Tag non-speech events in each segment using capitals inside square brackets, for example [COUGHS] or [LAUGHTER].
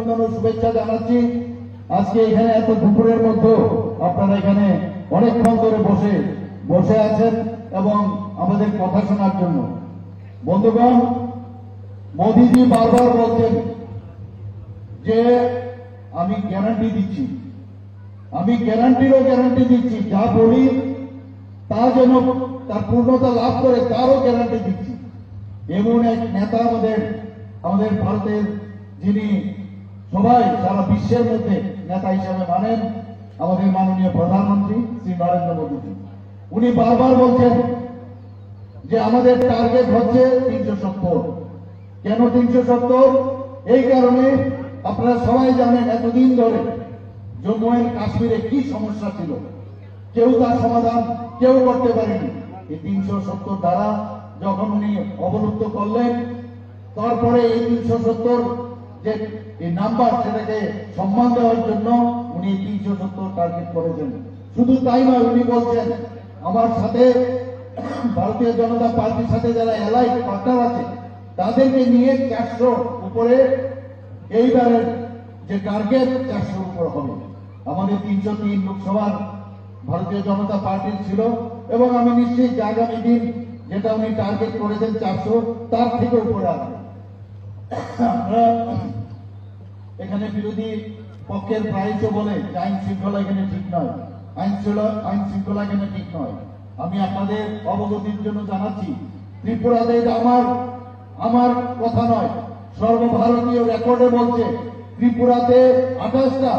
অভিনন্দন ও শুভেচ্ছা জানাচ্ছি। আজকে এখানে এত দুপুরের মধ্যে আপনারা এখানে অনেকক্ষণ ধরে বসে বসে আছেন এবং আমাদের কথা শোনার জন্য। বন্ধুগণ, মোদিজি বারবার বলছেন যে, আমি গ্যারান্টি দিচ্ছি। আমি গ্যারান্টিরও গ্যারান্টি দিচ্ছি, যা বলি তা যেন তার পূর্ণতা লাভ করে, তারও গ্যারান্টি দিচ্ছি। এমন এক নেতা আমাদের আমাদের ভারতের যিনি সবাই সারা বিশ্বের মধ্যে নেতা হিসাবে মানেন আমাদের মাননীয় প্রধানমন্ত্রী শ্রী নরেন্দ্র মোদীজি উনি বারবার বলছেন যে আমাদের টার্গেট হচ্ছে তিনশো সত্তর। কেন তিনশো সত্তর? এই কারণে আপনারা সবাই জানেন এতদিন ধরে জম্মু এন্ড কাশ্মীরে কি সমস্যা ছিল। কেউ তার সমাধান কেউ করতে পারেনি। এই তিনশো সত্তর দ্বারা যখন উনি অবলুপ্ত করলেন, তারপরে এই তিনশো সত্তর যে এই নাম্বার সেটাকে সম্মান দেওয়ার জন্য উনি তিনশো সত্তর টার্গেট করেছেন। শুধু তাই নয়, উনি বলছেন, আমার সাথে ভারতীয় জনতা পার্টির সাথে যারা এলাই পার্টনার আছে, তাদেরকে নিয়ে চারশো উপরে এইবারের যে টার্গেট চারশোর উপর হবে। আমাদের তিনশো তিন লোকসভার ভারতীয় জনতা পার্টির ছিল এবং আমি নিশ্চিত যে আগামী দিন যেটা উনি টার্গেট করেছেন চারশো, তার থেকে উপরে আসবে। [COUGHS] এখানে বিরোধী পক্ষের প্রায়শ বলে যে আইন শৃঙ্খলা এখানে ঠিক নয়। আইন আইন শৃঙ্খলা এখানে ঠিক নয়। আমি আপনাদের অবগতির জন্য জানাচ্ছি ত্রিপুরাতে আমার আমার কথা নয়। সর্বভারতীয় রেকর্ডে বলছে, ত্রিপুরাতে আঠাশটা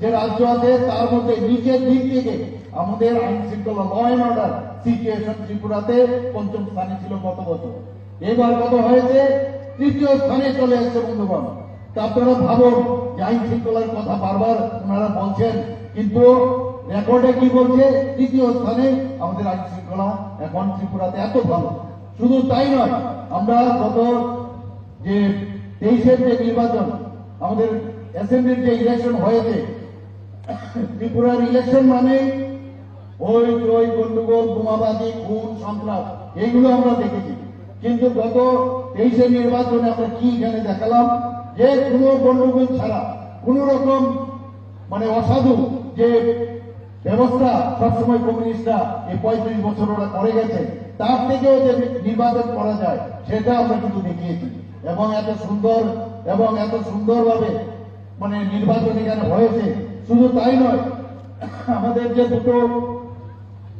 যে রাজ্য আছে, তার মধ্যে নিচের দিক থেকে আমাদের আইন শৃঙ্খলা ল অ্যান্ড অর্ডার সিচুয়েশন ত্রিপুরাতে পঞ্চম স্থানে ছিল গত বছর। এবার কত হয়েছে? তৃতীয় স্থানে চলে এসছে বন্ধুগণ। তা আপনারা ভাবুন, যে আইন শৃঙ্খলার কথা বারবার ওনারা বলছেন, কিন্তু রেকর্ডে কি বলছে? তৃতীয় স্থানে আমাদের আইন শৃঙ্খলা এখন ত্রিপুরাতে এত ভালো। শুধু তাই নয়, আমরা গত যে তেইশের যে নির্বাচন, আমাদের অ্যাসেম্বলির যে ইলেকশন হয়েছে, ত্রিপুরার ইলেকশন মানে ওই ওই গন্ডগোল বোমাবাদী খুন, সন্ত্রাস, এইগুলো আমরা দেখেছি। কিন্তু গত তেইশে নির্বাচনে আমরা কি এখানে দেখালাম, যে কোনো গন্ডগোল ছাড়া, কোন রকম মানে অসাধু যে ব্যবস্থা সবসময় কমিউনিস্টরা এই পঁয়ত্রিশ বছর ওরা করে গেছে, তার থেকেও যে নির্বাচন করা যায়, সেটা আমরা কিন্তু দেখিয়েছি। এবং এত সুন্দর, এবং এত সুন্দরভাবে মানে নির্বাচন এখানে হয়েছে, শুধু তাই নয়, আমাদের যে দুটো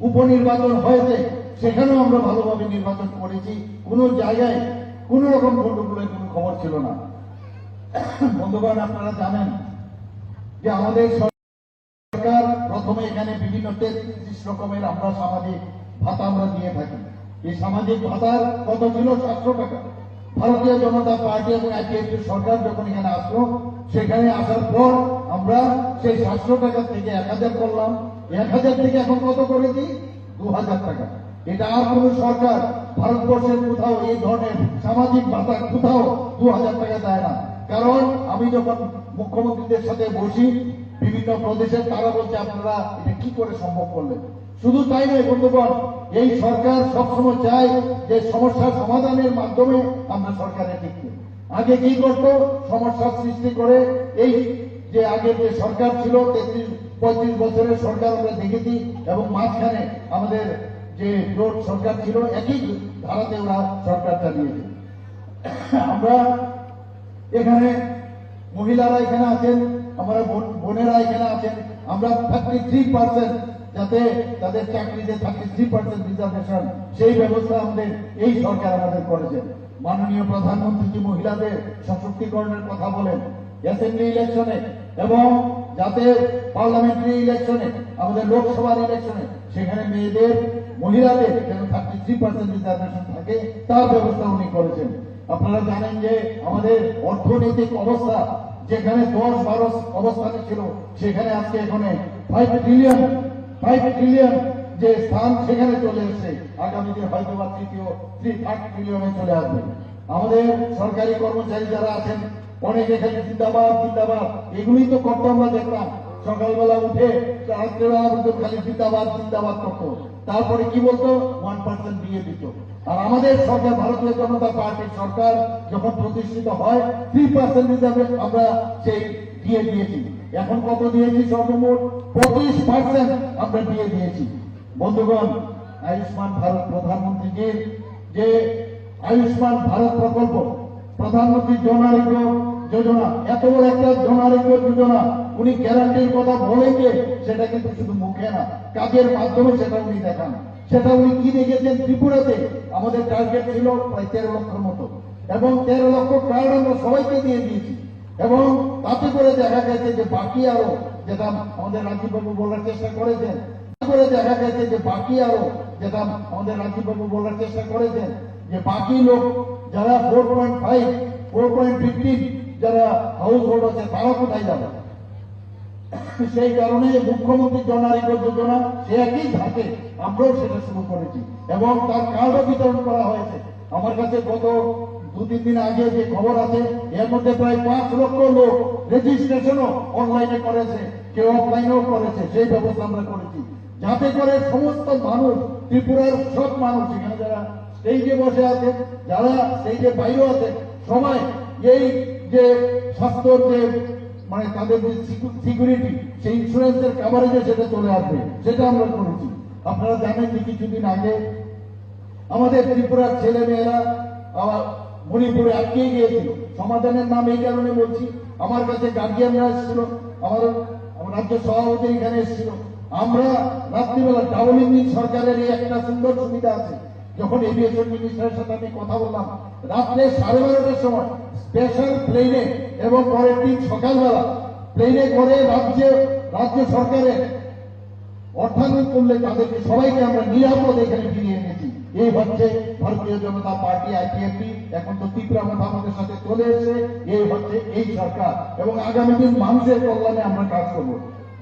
উপনির্বাচন হয়েছে, সেখানেও আমরা ভালোভাবে নির্বাচন করেছি। কোনো জায়গায় কোনো রকম গন্ডগোলের কোনো খবর ছিল না। বন্ধুগণ, আপনারা জানেন যে আমাদের সরকার প্রথমে এখানে বিভিন্ন তেত্রিশ রকমের আমরা সামাজিক ভাতা আমরা দিয়ে থাকি। এই সামাজিক ভাতার কত ছিল? সাতশো টাকা। ভারতীয় জনতা পার্টি এবং আইপিএফ সরকার যখন এখানে আসলো, সেখানে আসার পর আমরা সেই সাতশো টাকা থেকে এক হাজার করলাম। এক হাজার থেকে এখন কত করেছি? দু হাজার টাকা। এটা আর কোন সরকার ভারতবর্ষের কোথাও এই ধরনের সামাজিক ভাতা কোথাও দু হাজার টাকা দেয় না। কারণ আমি যখন মুখ্যমন্ত্রীদের সাথে বসি, বিভিন্ন প্রদেশের, তারা বলছে, আপনারা এটা কি করে সম্ভব করলেন? শুধু তাই নয়, বন্ধুগণ, এই সরকার সবসময় চায় যে সমস্যার সমাধানের মাধ্যমে আমরা সরকারে টিকতে আগে কি করত? সমস্যার সৃষ্টি করে এই যে আগের যে সরকার ছিল, তেত্রিশ, পঁয়ত্রিশ বছরের সরকার আমরা দেখেছি এবং মাঝখানে আমাদের যে জোট সরকার ছিল, একই ধারাতে ওরা সরকার চালিয়েছে আমরা এখানে মহিলারা এখানে আছেন, আমরা বোনেরা এখানে আছেন, আমরা থার্টি থ্রি পার্সেন্ট যাতে তাদের চাকরিতে থার্টি থ্রি পার্সেন্ট রিজার্ভেশন সেই ব্যবস্থা আমাদের, এই সরকার আমাদের করেছে। মাননীয় প্রধানমন্ত্রী মহিলাদের সশক্তিকরণের কথা বলেন অ্যাসেম্বলি ইলেকশনে এবং যাতে পার্লামেন্টারি ইলেকশনে আমাদের লোকসভার ইলেকশনে সেখানে মেয়েদের মহিলাদের যেন থার্টি থ্রি পার্সেন্ট রিজার্ভেশন থাকে, তার ব্যবস্থা উনি করেছেন। আপনারা জানেন যে আমাদের অর্থনৈতিক অবস্থা যেখানে দশ বারো অবস্থানে ছিল, সেখানে আজকে এখানে ফাইভ ট্রিলিয়ন ফাইভ ট্রিলিয়ন যে স্থান সেখানে চলে এসেছে। আগামী দিন হয়তো বা তৃতীয় থ্রি থার্ড ট্রিলিয়নে চলে আসবে। আমাদের সরকারি কর্মচারী যারা আছেন, অনেক এখানে জিন্দাবাদ জিন্দাবাদ এগুলি তো করতে আমরা দেখলাম। সকালবেলা উঠে খালি জিন্দাবাদ জিন্দাবাদ করতো। তারপরে কি বলতো? ওয়ান পার্সেন্ট দিয়ে দিত। আর আমাদের সরকার, ভারতীয় জনতা পার্টির সরকার যখন প্রতিষ্ঠিত হয় থ্রি পার্সেন্ট হিসাবে আমরা সেই দিয়ে দিয়েছি। এখন কত দিয়েছি সর্বমোট? পঁচিশ পার্সেন্ট আমরা দিয়ে দিয়েছি। বন্ধুগণ, আয়ুষ্মান ভারত প্রধানমন্ত্রীজির যে আয়ুষ্মান ভারত প্রকল্প, প্রধানমন্ত্রী জন আরোগ্য যোজনা, এত বড় একটা জন আরোগ্য যোজনা, উনি গ্যারান্টির কথা বলেন যে সেটা কিন্তু শুধু মুখে না, কাজের মাধ্যমে সেটা উনি দেখান। সেটা উনি কি দেখেছেন ত্রিপুরাতে? আমাদের টার্গেট ছিল প্রায় তেরো লক্ষের মতো। এবং তেরো লক্ষ কার্ড আমরা সবাইকে দিয়ে দিয়েছি। এবং তাতে করে দেখা গেছে যে বাকি আরও, যেটা আমাদের রাজীববাবু বলার চেষ্টা করেছেন করে দেখা গেছে যে বাকি আরও, যেটা আমাদের রাজীববাবু বলার চেষ্টা করেছেন, যে বাকি লোক যারা four point five four point fifteen যারা হাউস হোল্ড আছে তারা কোথায় যাবে? সেই কারণে মুখ্যমন্ত্রী জন আরোগ্য যোজনা সে একই ধাপে আমরাও সেটা শুরু করেছি এবং তার কার্ডও বিতরণ করা হয়েছে। আমার কাছে গত দু তিন দিন আগে যে খবর আছে, এর মধ্যে প্রায় পাঁচ লক্ষ লোক রেজিস্ট্রেশনও অনলাইনে করেছে, কেউ অফলাইনেও করেছে, সেই ব্যবস্থা আমরা করেছি। যাতে করে সমস্ত মানুষ, ত্রিপুরার সব মানুষ এখানে যারা স্টেজে বসে আছে, যারা স্টেজের বাইরেও আছে, সবাই এই যে স্বাস্থ্যর যে মানে তাদের যে সিকিউরিটি, সেই ইন্স্যুরেন্সের কাভারেজে সেটা চলে আসবে, সেটা আমরা করেছি। আপনারা জানেন যে কিছুদিন আগে আমাদের ত্রিপুরার ছেলে মেয়েরা আবার মণিপুরে আটকে গিয়েছিল। সমাধানের নাম এই কারণে বলছি, আমার কাছে গার্জিয়ানরা এসেছিল, আমার রাজ্য সভাপতি এখানে এসেছিল। আমরা রাত্রিবেলা ডাবল ইঞ্জিন সরকারের এই একটা সুন্দর সুবিধা আছে। যখন এভিয়েশন মিনিস্টারের সাথে আমি কথা বললাম, রাত্রে সাড়ে বারোটার সময় স্পেশাল প্লেনে এবং পরের দিন সকালবেলা প্লেনে করে রাজ্যে, রাজ্য সরকারের অর্থায়ন করলে তাদেরকে সবাইকে আমরা নিরাপদ এখানে ফিরিয়ে এনেছি। এই হচ্ছে ভারতীয় জনতা পার্টি আইপিএফপি এখন তো ত্রিপুরা মতো আমাদের সাথে চলে এসেছে। এই হচ্ছে এই সরকার এবং আগামী দিন মানুষের কল্যাণে আমরা কাজ করব।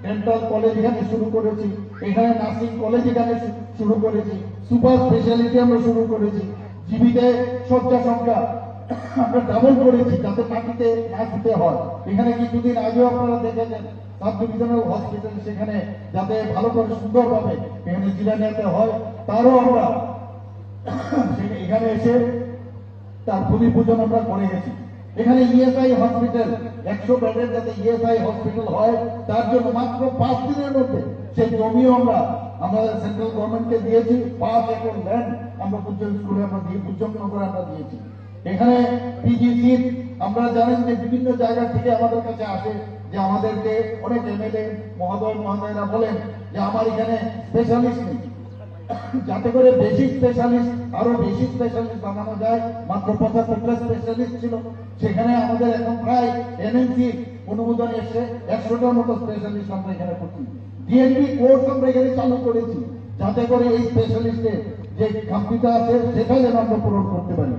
ডেন্টাল কলেজ এখানে শুরু করেছি। এখানে নার্সিং কলেজ এখানে শুরু করেছি। সুপার স্পেশালিটি আমরা শুরু করেছি। জীবিতে শয্যা সংখ্যা আমরা ডাবল করেছি যাতে মাটিতে না হয়। এখানে কিছুদিন আগেও আপনারা দেখেছেন সাব ডিভিশনাল হসপিটাল সেখানে যাতে ভালো করে সুন্দরভাবে এখানে জিরানিয়াতে হয়। তারও আমরা এখানে এসে তার ভূমি পূজন আমরা করে গেছি। এখানে ইএসআই হসপিটাল একশো বেডের যাতে ইএসআই হসপিটাল হয়, তার জন্য মাত্র পাঁচ দিনের মধ্যে সেই জমিও আমরা আমাদের সেন্ট্রাল গভর্নমেন্টকে দিয়েছি, পাঁচ একর ল্যান্ড আমরা পূজন স্কুলে আমরা দিয়ে পূজন করে আমরা দিয়েছি। এখানে পিজিসি আমরা জানেন যে বিভিন্ন জায়গা থেকে আমাদের কাছে আসে, যে আমাদেরকে অনেক এমএলএ মহোদয় মহোদয়রা বলেন যে, আমার এখানে স্পেশালিস্ট নেই। যাতে করে বেশি স্পেশালিস্ট আরও বেশি স্পেশালিস্ট বানানো যায়। মাত্র পঁচাত্তরটা স্পেশালিস্ট ছিল। সেখানে আমাদের এখন প্রায় এনএমসি অনুমোদন এসছে। একশোটার মতো স্পেশালিস্ট আমরা এখানে করছি। ডিএনপি কোর্স আমরা এখানে চালু করেছি। যাতে করে এই স্পেশালিস্টের যে খামতিটা আছে, সেটা যেন আমরা পূরণ করতে পারি।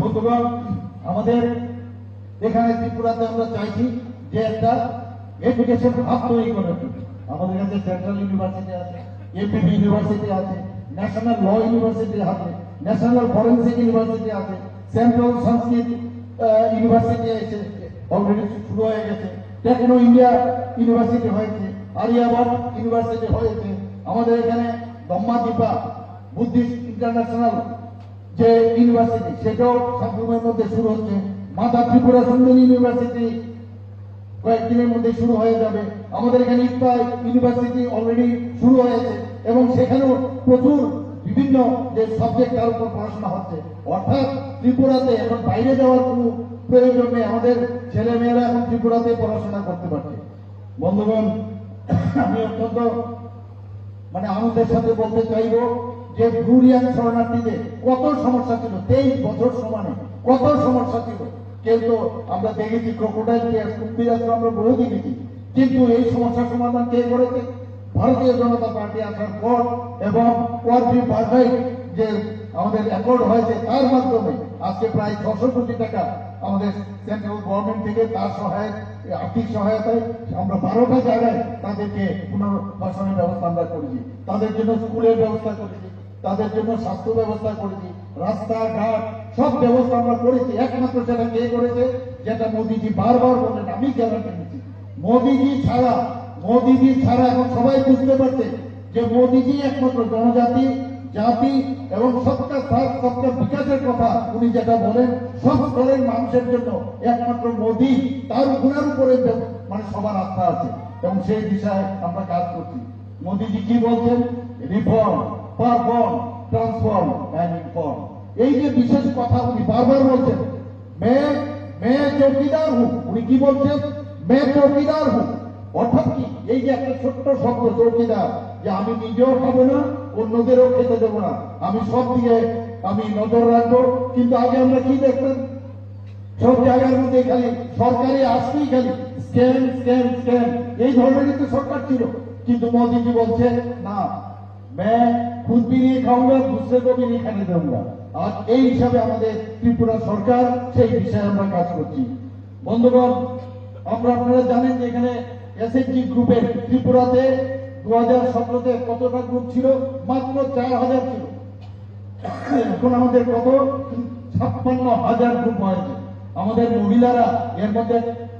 বন্ধুগণ, আমাদের এখানে ত্রিপুরাতে আমরা চাইছি যে একটা এডুকেশন হাব তৈরি জন্য। আমাদের কাছে সেন্ট্রাল ইউনিভার্সিটি আছে। এপিবি ইউনিভার্সিটি আছে ন্যাশনাল ল ইউনিভার্সিটি আছে ন্যাশনাল ফরেন্সিক ইউনিভার্সিটি আছে সেন্ট্রাল সংস্কৃত ইউনিভার্সিটি আছে অলরেডি শুরু হয়ে গেছে। টেকনো ইন্ডিয়া ইউনিভার্সিটি হয়েছে আরিয়াবাদ ইউনিভার্সিটি হয়েছে। আমাদের এখানে দম্মাদীপা বুদ্ধিস্ট ইন্টারন্যাশনাল যে ইউনিভার্সিটি সেটাও সাবরুমের মধ্যে শুরু হচ্ছে। মাতা ত্রিপুরা সুন্দরী ইউনিভার্সিটি কয়েকদিনের মধ্যে শুরু হয়ে যাবে। আমাদের এখানে ইফতার ইউনিভার্সিটি অলরেডি শুরু হয়েছে এবং সেখানেও প্রচুর বিভিন্ন যে সাবজেক্ট তার উপর পড়াশোনা হচ্ছে। অর্থাৎ ত্রিপুরাতে এখন বাইরে যাওয়ার কোনো প্রয়োজন নেই আমাদের ছেলে মেয়েরা এখন ত্রিপুরাতে পড়াশোনা করতে পারছে। বন্ধুগণ, আমি অত্যন্ত মানে আনন্দের সাথে বলতে চাইব যে ব্লুরিয়ান শরণার্থীদের কত সমস্যা ছিল, তেইশ বছর সমানে কত সমস্যা ছিল। কিন্তু আমরা দেখেছি ক্রোকোডাইল আমরা বহু দেখেছি। কিন্তু এই সমস্যার সমাধান কে করেছে? ভারতীয় জনতা পার্টি আসার পর এবং যে আমাদের অ্যাকর্ড হয়েছে তার মাধ্যমে আজকে প্রায় ছশো কোটি টাকা আমাদের সেন্ট্রাল গভর্নমেন্ট থেকে তার সহায়ক আর্থিক সহায়তায় আমরা বারোটা জায়গায় তাদেরকে পুনর্বাসনের ব্যবস্থা আমরা করেছি। তাদের জন্য স্কুলের ব্যবস্থা করেছি। তাদের জন্য স্বাস্থ্য ব্যবস্থা করেছি, রাস্তাঘাট, সব ব্যবস্থা আমরা করেছি। একমাত্র সেটা কে করেছে, যেটা মোদীজি বারবার বলেন, আমি গ্যারান্টি নিচ্ছি মোদিজি ছাড়া মোদিজি ছাড়া এখন সবাই বুঝতে পারছে যে মোদিজি একমাত্র জনজাতি, জাতি এবং সবকা সাথ, সবকা বিকাশের কথা উনি যেটা বলেন, সব স্তরের মানুষের জন্য একমাত্র মোদি, তার গুণের উপরে মানে সবার আস্থা আছে। এবং সেই বিষয়ে আমরা কাজ করছি। মোদিজি কি বলছেন? Reform. Perform transform and inform এই যে বিশেষ কথা উনি বারবার বলছেন, মে মে চৌকিদার হুক উনি কি বলছেন? মে চৌকিদার হুক অর্থাৎ কি? এই যে একটা ছোট্ট শব্দ, চৌকিদার, যে আমি নিজেও খাব না, অন্যদেরও খেতে দেবো না। আমি সব দিকে, আমি নজর রাখব। কিন্তু আগে আমরা কি দেখতাম? সব জায়গার মধ্যে খালি সরকারি আসতেই খালি স্ক্যাম স্ক্যাম স্ক্যাম। এই ধরনের তো সরকার ছিল। কিন্তু মোদীজি বলছে না मैं খুঁজবি নিয়ে কবি নিয়ে আর এই হিসাবে আমাদের ত্রিপুরা সরকার সেই বিষয়ে আমরা কাজ করছি। বন্ধুগণ, আমরা আপনারা জানেন যে এখানে এসএনজি গ্রুপের ত্রিপুরাতে দু হাজার সতেরোতে কতটা গ্রুপ ছিল? মাত্র চার হাজার ছিল। এখন আমাদের কত? ছাপ্পান্ন হাজার গ্রুপ হয়েছে। আমাদের মহিলারা এর মধ্যে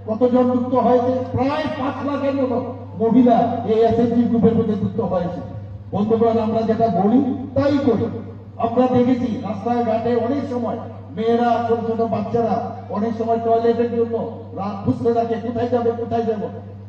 কতজন যুক্ত হয়েছে? প্রায় পাঁচ লাখের মতো মহিলা এই এসএনজি গ্রুপের মধ্যে যুক্ত হয়েছে। বন্ধুগণ আমরা যেটা বলি, তাই করি। আমরা দেখেছি রাস্তায়, ঘাটে অনেক সময় মেয়েরা, ছোট ছোট বাচ্চারা অনেক সময় টয়লেটের জন্য রাত খুঁজতে থাকে, কোথায় যাবে, কোথায় যাব?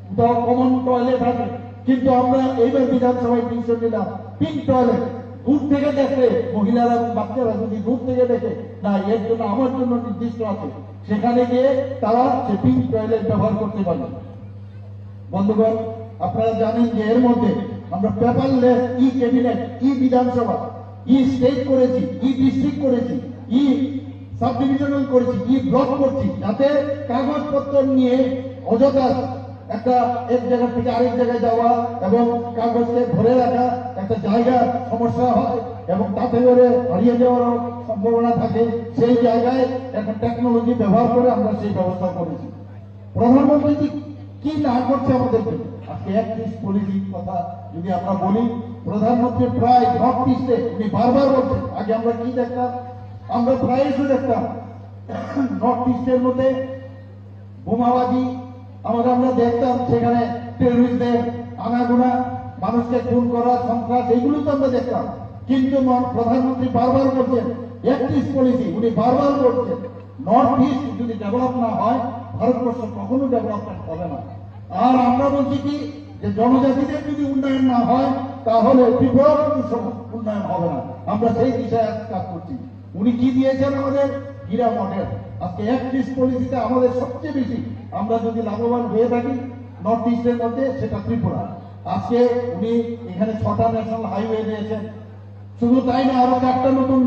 কোথাও কমন টয়লেট থাকে। কিন্তু আমরা এইবার বিধানসভায় ডিসিশন নিলাম পিঙ্ক টয়লেট দূর থেকে দেখলে মহিলারা এবং বাচ্চারা যদি দূর থেকে দেখে, না, এর জন্য আমার জন্য নির্দিষ্ট আছে। সেখানে গিয়ে তারা সে পিঙ্ক টয়লেট ব্যবহার করতে পারবে। বন্ধুগণ, আপনারা জানেন যে এর মধ্যে আমরা পেপারলেস ই ক্যাবিনেট, ই বিধানসভা, ই স্টেট করেছি, ই ডিস্ট্রিক্ট করেছি, ই সাব ডিভিশনাল করেছি, ই ব্লক করছি, যাতে কাগজপত্র নিয়ে অযথা একটা এক জায়গা থেকে আরেক জায়গায় যাওয়া এবং কাগজকে ধরে রাখা একটা জায়গার সমস্যা হয় এবং তাতে করে হারিয়ে যাওয়ারও সম্ভাবনা থাকে, সেই জায়গায় একটা টেকনোলজি ব্যবহার করে আমরা সেই ব্যবস্থা করেছি। প্রধানমন্ত্রী কি না করছে আমাদের জন্য বোমাবাজি আমরা আমরা দেখতাম? সেখানে মানুষকে খুন করা, সন্ত্রাস এগুলো তো আমরা দেখতাম। কিন্তু প্রধানমন্ত্রী বারবার বলছেন একত্রিশ পলিসি উনি বারবার বলছেন নর্থ ইস্ট যদি ডেভেলপ না হয়, ভারতবর্ষ কখনো ডেভেলপমেন্ট হবে না। আর আমরা বলছি কি, যে জনজাতিদের যদি উন্নয়ন না হয়, তাহলে উন্নয়ন হবে না। আমরা সেই দিশায় কাজ করছি। উনি কি দিয়েছেন আমাদের? হীরা মডেল আজকে একত্রিশ পলিসিতে আমাদের সবচেয়ে বেশি আমরা যদি লাভবান হয়ে থাকি নর্থ ইস্টের মধ্যে সেটা ত্রিপুরা। আজকে উনি এখানে ছটা ন্যাশনাল হাইওয়ে দিয়েছেন। শুধু তাই না, আরও চারটা নতুন,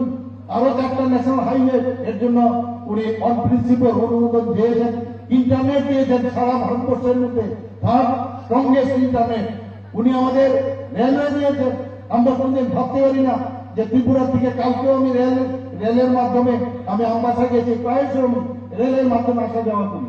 আরও চারটা ন্যাশনাল হাইওয়ে এর জন্য উনি অন প্রিন্সিপাল অনুমোদন দিয়েছেন। ইন্টারনেট দিয়েছেন সারা ভারতবর্ষের মধ্যে। Third strongest internet. উনি আমাদের রেলওয়ে দিয়েছেন। আমরা কোনদিন ভাবতে পারি না যে ত্রিপুরার থেকে কালকেও আমি রেল, রেলের মাধ্যমে আমি আমবাসা গেছি, প্রায় রেলের মাধ্যমে আসা যাওয়া করি।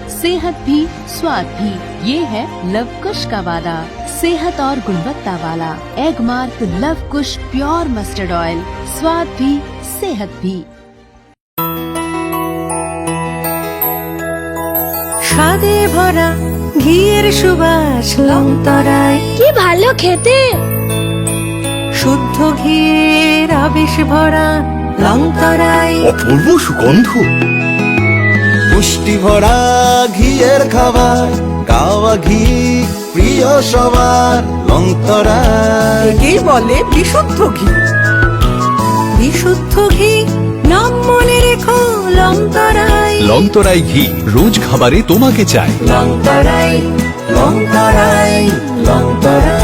सेहत भी स्वाद भी ये है लव कुश का वादा सेहत और गुणवत्ता वाला Agmark Luv Kush pure mustard oil स्वाद भी सेहत भी স্বাদে ভরা ঘিয়ের সুবাস লংতরায় কি ভালো খেতে শুদ্ধ ঘিয়ের আবেশ ভরা লংতরায় অপূর্ব সুগন্ধ পুষ্টি ভরা ঘিয়ের খাবার গাওয়া ঘি প্রিয় সবার লংতরায় একেই বলে বিশুদ্ধ ঘি। বিশুদ্ধ ঘি নাম মনে রেখো লংতরায় লংতরাই ঘি রোজ খাবারে তোমাকে চাই। লংতরাই লংতরাই লংতরাই